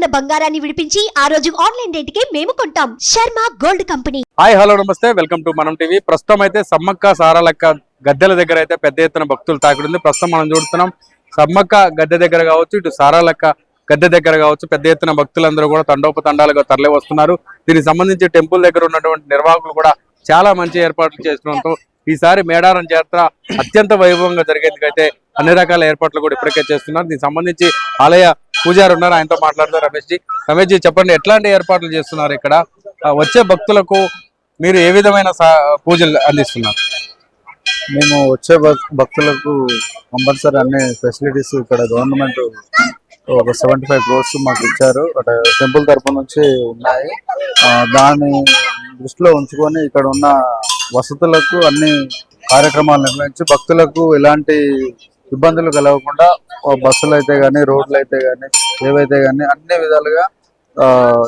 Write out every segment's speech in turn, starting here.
ఉన్న బంగారాన్ని విడిపించి ఆ రోజు ఆన్లైన్ రేటుకే మేము కొంటాం. Sharma gold company. Hi hello నమస్తే. Welcome to Manam TV. ప్రస్తుతం అయితే సమ్మక్క సారాలక్క గద్దెల దగ్గర అయితే పెద్ద ఎత్తున భక్తులు తాకిడింది ప్రస్తుతం మనం చూస్తున్నాం సమ్మక్క గద్దె దగ్గర కావచ్చు ఇటు సారాలక్క గద్దె దగ్గర కావచ్చు పెద్ద ఎత్తున భక్తులందరూ కూడా తండోపతండాలుగా తరలి వస్తున్నారు దీనికి సంబంధించి టెంపుల్ దగ్గర ఉన్నటువంటి నిర్వాహకులు కూడా చాలా మంచి ఏర్పాట్లు చేస్తుండటంతో ఈసారి మేడారం జాతర అత్యంత వైభవంగా జరిగేందుకైతే అన్ని రకాల ఏర్పాట్లు కూడా ఇప్పటికే చేస్తున్నారు. దీనికి సంబంధించి ఆలయ పూజారి ఉన్నారు. ఆయనతో మాట్లాడుతారు రమేష్ జీ. రమేష్ జీ చెప్పండి ఎట్లాంటి ఏర్పాట్లు చేస్తున్నారు ఇక్కడ? వచ్చే భక్తులకు మీరు ఏ విధమైన సా- పూజలు అందిస్తున్నారు? మేము వచ్చే భక్తులకు కంపల్సరీ అన్ని ఫెసిలిటీస్ ఇక్కడ గవర్నమెంట్ ఒక సెవెంటీ ఫైవ్ క్రోర్స్ మాకు ఇచ్చారు. అక్కడ టెంపుల్ తరపు నుంచి ఉన్నాయి. ఆ, దాన్ని దృష్టిలో ఉంచుకొని ఇక్కడ ఉన్న వసతులకు అన్ని కార్యక్రమాలు నిర్వహించి భక్తులకు ఎలాంటి ఇబ్బందులు కలగకుండా బస్సులు అయితే కానీ రోడ్లు అయితే కానీ ఏవైతే కానీ అన్ని విధాలుగా ఆ,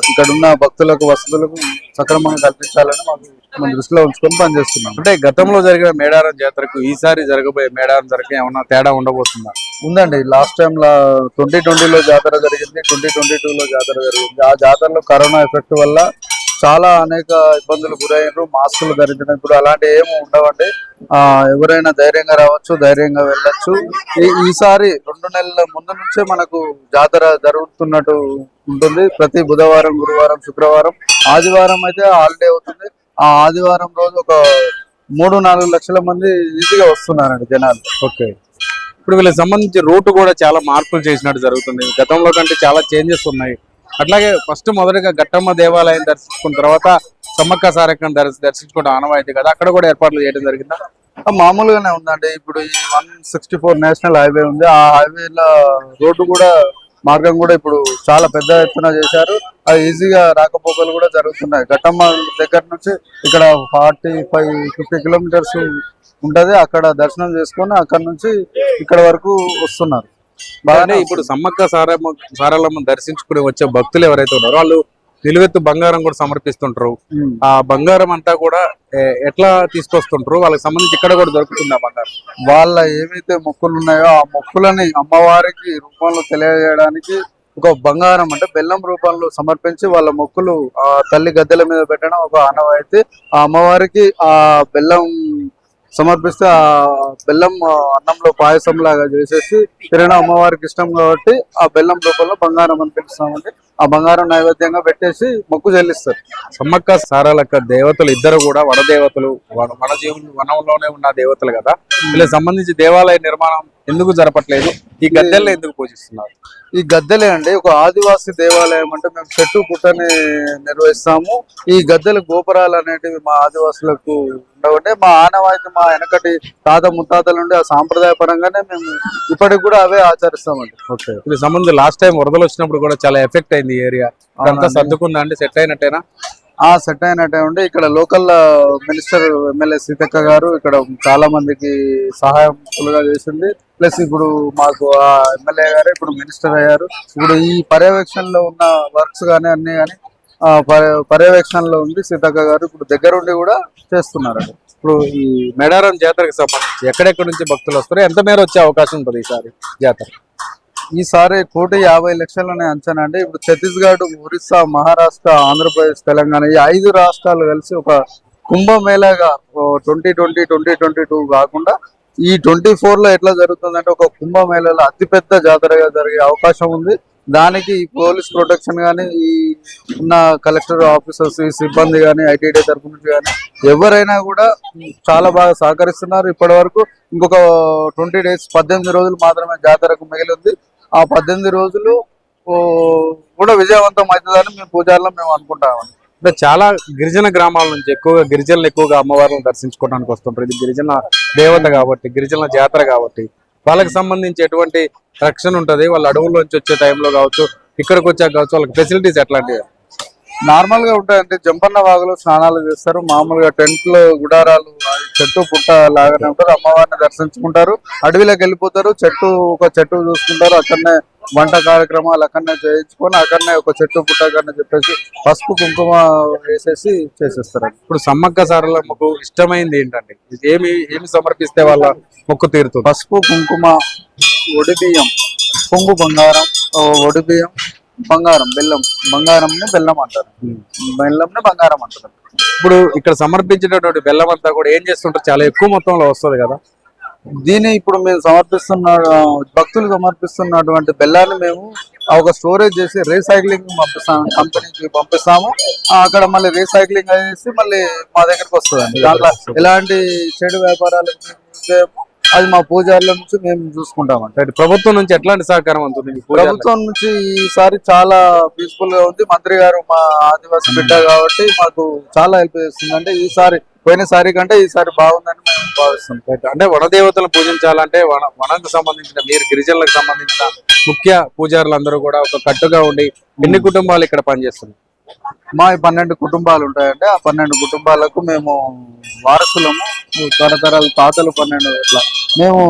ఇక్కడ ఉన్న భక్తులకు వసతులకు సక్రమంగా కల్పించాలని మాకు మన దృష్టిలో ఉంచుకొని పనిచేస్తున్నాం. అంటే గతంలో జరిగిన మేడారం జాతరకు ఈసారి జరగబోయే మేడారం జాతరకు ఏమన్నా తేడా ఉండబోతుందా? ఉందండి. లాస్ట్ టైం లా ట్వంటీ ట్వంటీలో జాతర జరిగింది ట్వంటీ ట్వంటీ లో జాతర జరిగింది. ఆ జాతరలో కరోనా ఎఫెక్ట్ వల్ల చాలా అనేక ఇబ్బందులు గురయ్యారు. మాస్కులు ధరించడం కూడా అలాంటి ఏమి ఉండవండి. ఆ ఎవరైనా ధైర్యంగా రావచ్చు ధైర్యంగా వెళ్ళచ్చు. ఈ ఈసారి రెండు నెలల ముందు నుంచే మనకు జాతర జరుగుతున్నట్టు ఉంటుంది. ప్రతి బుధవారం గురువారం శుక్రవారం ఆదివారం అయితే హాలిడే అవుతుంది. ఆ ఆదివారం రోజు ఒక మూడు నాలుగు లక్షల మంది ఈజీగా వస్తున్నారండి జనాలు. ఓకే. ఇప్పుడు వీళ్ళకి సంబంధించి రూట్ కూడా చాలా మార్పులు చేసినట్టు జరుగుతుంది. గతంలో కంటే చాలా చేంజెస్ ఉన్నాయి. అట్లాగే ఫస్ట్ మొదటగా గట్టమ్మ దేవాలయం దర్శించుకున్న తర్వాత సమ్మక్క సారక్కను దర్శ దర్శించుకోవడం ఆనవాయితీ కదా. అక్కడ కూడా ఏర్పాట్లు చేయడం జరిగిందా? మామూలుగానే ఉందండి. ఇప్పుడు ఈ one sixty four national highway ఉంది. ఆ హైవేలో రోడ్డు కూడా మార్గం కూడా ఇప్పుడు చాలా పెద్ద ఎత్తున చేశారు. అది ఈజీగా రాకపోకలు కూడా జరుగుతున్నాయి. ఘట్టమ్మ దగ్గర నుంచి ఇక్కడ ఫార్టీ ఫైవ్ ఫిఫ్టీ కిలోమీటర్స్ ఉంటది అక్కడ దర్శనం చేసుకొని అక్కడ నుంచి ఇక్కడ వరకు వస్తున్నారు. బాగానే ఇప్పుడు సమ్మక్క సారమ్మ సారలమ్మ దర్శించుకుని వచ్చే భక్తులు ఎవరైతే ఉన్నారో వాళ్ళు నిలువెత్తు బంగారం కూడా సమర్పిస్తుంటారు. ఆ బంగారం అంతా కూడా ఎట్లా తీసుకొస్తుంటారు? వాళ్ళకి సంబంధించి ఇక్కడ కూడా దొరుకుతుంది ఆ బంగారం? వాళ్ళ ఏవైతే మొక్కులు ఉన్నాయో ఆ మొక్కులని అమ్మవారికి రూపంలో తెలియజేయడానికి ఒక బంగారం అంటే బెల్లం రూపంలో సమర్పించి వాళ్ళ మొక్కులు ఆ తల్లి గద్దెల మీద పెట్టడం ఒక ఆనవాయితీ. ఆ అమ్మవారికి ఆ బెల్లం సమర్పిస్తే ఆ బెల్లం అన్నంలో పాయసం లాగా చేసేసి తినడం అమ్మవారికి ఇష్టం కాబట్టి ఆ బెల్లం రూపంలో బంగారం అని పిలుస్తామండి ఆ బంగారం నైవేద్యంగా పెట్టేసి మొక్కు చెల్లిస్తారు. సమ్మక్క సారాలక్క దేవతలు ఇద్దరు కూడా వనదేవతలు వన- వన జీవులు వనంలోనే ఉన్న దేవతలు కదా? వీళ్ళకి సంబంధించి దేవాలయ నిర్మాణం ఎందుకు జరపట్లేదు? ఈ గద్దెల్లో ఎందుకు పూజిస్తున్నారు? ఈ గద్దెలే అండి. ఒక ఆదివాసి దేవాలయం అంటే మేము చెట్టు పుట్టని నిర్వహిస్తాము. ఈ గద్దెల గోపురాలు అనేటివి మా ఆదివాసులకు ఉండవండి. మా ఆనవాయితీ మా వెనకటి తాత ముత్తాతల నుండి ఆ సాంప్రదాయ పరంగానే మేము ఇప్పటికి కూడా అవే ఆచరిస్తామండి. ఓకే. వీళ్ళకి సంబంధించి లాస్ట్ టైం వరదలు వచ్చినప్పుడు కూడా చాలా ఎఫెక్ట్ అయింది ఈ ఏరియా. అంతా. సర్దుకుందా అండి? సెట్ అయినట్టేనా? ఆ సెట్ అయినట్టే ఉండి ఇక్కడ లోకల్ మినిస్టర్ ఎమ్మెల్యే సీతక్క గారు ఇక్కడ చాలా మందికి సహాయకులుగా చేసింది. ప్లస్ ఇప్పుడు మాకు ఆ ఎమ్మెల్యే గారు ఇప్పుడు మినిస్టర్ అయ్యారు. ఇప్పుడు ఈ పర్యవేక్షణలో ఉన్న వర్క్స్ కానీ అన్ని కానీ ఆ పర్య- పర్యవేక్షణలో ఉంది సీతక్క గారు ఇప్పుడు దగ్గరుండి కూడా చేస్తున్నారు ఇప్పుడు ఈ మేడారం జాతరకు సంబంధించి ఎక్కడెక్కడ నుంచి భక్తులు వస్తారు? ఎంత మేర వచ్చే అవకాశం ఉంటుంది ఈసారి జాతర? ఈసారి కోటి యాభై లక్షలనే అంచనా అండి. ఇప్పుడు ఛత్తీస్గఢ్ ఒరిస్సా మహారాష్ట్ర ఆంధ్రప్రదేశ్ తెలంగాణ ఈ ఐదు రాష్ట్రాలు కలిసి ఒక కుంభమేళాగా twenty twenty twenty twenty two కాకుండా ఈ ట్వంటీ ఫోర్లో ఎట్లా జరుగుతుందంటే ఒక కుంభమేళాలో అతిపెద్ద జాతరగా జరిగే అవకాశం ఉంది. దానికి ఈ పోలీస్ ప్రొటెక్షన్ కానీ ఈ ఉన్న కలెక్టర్ ఆఫీసర్స్ ఈ సిబ్బంది కానీ ఐటీడీ తరపు నుంచి కానీ ఎవరైనా కూడా చాలా బాగా సహకరిస్తున్నారు. ఇప్పటి వరకు ఇంకొక ట్వంటీ డేస్ పద్దెనిమిది రోజులు మాత్రమే జాతరకు మిగిలి ఉంది. ఆ పద్దెనిమిది రోజులు ఓ, కూడా విజయవంతం అవుతుందని మేము పూజారిలో మేము అనుకుంటామండి. అంటే చాలా గిరిజన గ్రామాల నుంచి ఎక్కువగా గిరిజనులు ఎక్కువగా అమ్మవారిని దర్శించుకోవడానికి వస్తుంటారు. ఇది గిరిజన దేవత కాబట్టి గిరిజనుల జాతర కాబట్టి. వాళ్ళకి సంబంధించి ఎటువంటి రక్షణ ఉంటది. వాళ్ళ అడవుల్లోంచి వచ్చే టైంలో కావచ్చు ఇక్కడికి వచ్చాక కావచ్చు వాళ్ళకి ఫెసిలిటీస్ ఎట్లాంటివి? నార్మల్గా ఉంటాయంటే జంపన్న వాగులో స్నానాలు చేస్తారు. మామూలుగా టెంట్లో గుడారాలు చెట్టు పుట్ట లాగానే ఉంటారు. అమ్మవారిని దర్శించుకుంటారు. అడవిలోకి వెళ్ళిపోతారు. చెట్టు ఒక చెట్టు చూసుకుంటారు. అక్కడనే వంట కార్యక్రమాలు అక్కడనే చేయించుకొని అక్కడనే ఒక చెట్టు పుట్ట అక్కడనే చెప్పేసి పసుపు కుంకుమ వేసేసి చేసేస్తారు. ఇప్పుడు సమ్మక్క సారలమ్మకు ఇష్టమైంది ఏంటండి? ఇది ఏమి ఏమి సమర్పిస్తే వాళ్ళ మొక్కు తీరుతుంది? పసుపు కుంకుమ ఒడి బియ్యం పొంగు బంగారం ఒడి బియ్యం బంగారం బెల్లం బంగారంని బెల్లం అంటారు. బెల్లంని బంగారం అంటారు. ఇప్పుడు ఇక్కడ సమర్పించినటువంటి బెల్లం అంతా కూడా ఏం చేస్తుంటారు? చాలా ఎక్కువ మొత్తంలో వస్తుంది కదా. దీన్ని ఇప్పుడు మేము సమర్పిస్తున్న భక్తులు సమర్పిస్తున్నటువంటి బెల్లాన్ని మేము ఒక స్టోరేజ్ చేసి రీసైక్లింగ్ పంపిస్తాము కంపెనీకి పంపిస్తాము. అక్కడ మళ్ళీ రీసైక్లింగ్ చేసి మళ్ళీ మా దగ్గరికి వస్తుందండి. దాంట్లో ఎలాంటి చెడు వ్యాపారాలు. అది మా పూజారుల నుంచి మేము చూసుకుంటామండి రైట్. ప్రభుత్వం నుంచి ఎట్లాంటి సహకారం పూజారులకు? ప్రభుత్వం నుంచి ఈసారి చాలా పీస్ఫుల్గా ఉంది మంత్రి గారు మా ఆదివాసీ బిడ్డ కాబట్టి మాకు చాలా హెల్ప్ చేస్తుంది అంటే ఈసారి పోయినసారి కంటే ఈసారి బాగుందని మేము భావిస్తున్నాం రైట్. అంటే వనదేవతలు పూజించాలంటే వన వనంకు సంబంధించిన మీరు గిరిజనులకు సంబంధించిన ముఖ్య పూజారులు అందరూ కూడా ఒక కట్టుగా ఉండి ఎన్ని కుటుంబాలు ఇక్కడ పనిచేస్తుంది మా ఈ పన్నెండు కుటుంబాలు ఉంటాయండి. ఆ పన్నెండు కుటుంబాలకు మేము వారసులము. తరతరాలు తాతలు పన్నెండు ఇట్లా మేము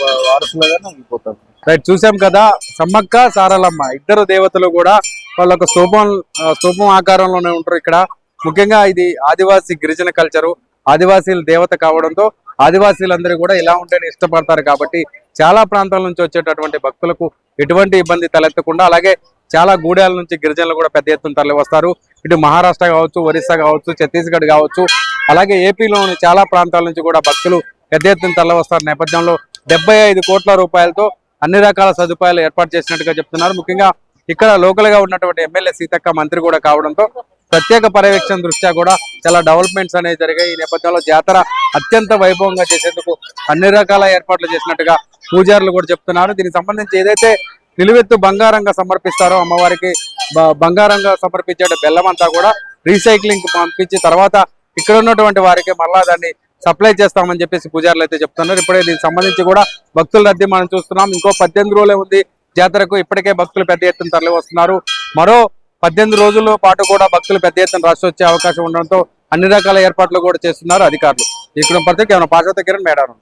వా- వారసులుగానే ఉండిపోతాం. రైట్ చూసాం కదా సమ్మక్క సారలమ్మ ఇద్దరు దేవతలు కూడా వాళ్ళ ఒక స్తూపం స్తూపం ఆకారంలోనే ఉంటారు ఇక్కడ. ముఖ్యంగా ఇది ఆదివాసీ గిరిజన కల్చరు. ఆదివాసీల దేవత కావడంతో ఆదివాసీలందరూ కూడా ఇలా ఉంటేనే ఇష్టపడతారు కాబట్టి చాలా ప్రాంతాల నుంచి వచ్చేటటువంటి భక్తులకు ఎటువంటి ఇబ్బంది తలెత్తకుండా అలాగే చాలా గూడాల నుంచి గిరిజనులు కూడా పెద్ద ఎత్తున తరలి వస్తారు ఇటు మహారాష్ట్ర కావచ్చు ఒరిస్సా కావచ్చు ఛత్తీస్గఢ్ కావచ్చు అలాగే ఏపీలోని చాలా ప్రాంతాల నుంచి కూడా భక్తులు పెద్ద ఎత్తున తరలి వస్తారు నేపథ్యంలో డెబ్బై ఐదు కోట్ల రూపాయలతో అన్ని రకాల సదుపాయాలు ఏర్పాటు చేసినట్టుగా చెప్తున్నారు. ముఖ్యంగా ఇక్కడ లోకల్గా ఉన్నటువంటి ఎమ్మెల్యే సీతక్క మంత్రి కూడా కావడంతో ప్రత్యేక పర్యవేక్షణ దృష్ట్యా కూడా చాలా డెవలప్మెంట్స్ అనేవి జరిగాయి. ఈ నేపథ్యంలో జాతర అత్యంత వైభవంగా చేసేందుకు అన్ని రకాల ఏర్పాట్లు చేసినట్టుగా పూజారులు కూడా చెప్తున్నారు. దీనికి సంబంధించి ఏదైతే నిలువెత్తు బంగారంగా సమర్పిస్తారో అమ్మవారికి బ- బంగారంగా సమర్పించే బెల్లం అంతా కూడా రీసైక్లింగ్ పంపించి తర్వాత ఇక్కడ ఉన్నటువంటి వారికి మళ్ళా దాన్ని సప్లై చేస్తామని చెప్పేసి పూజారులు అయితే చెప్తున్నారు. ఇప్పుడే దీనికి సంబంధించి కూడా భక్తుల రద్దీ మనం చూస్తున్నాం. ఇంకో పద్దెనిమిది రోజులే ఉంది జాతరకు. ఇప్పటికే భక్తులు పెద్ద ఎత్తున తరలి వస్తున్నారు. మరో పద్దెనిమిది రోజుల పాటు కూడా భక్తులు పెద్ద ఎత్తున రాసి వచ్చే అవకాశం ఉండడంతో అన్ని రకాల ఏర్పాట్లు కూడా చేస్తున్నారు అధికారులు. ఇక్కడ పడితే కేవలం పాశ్వత కిరణ్ మేడారం.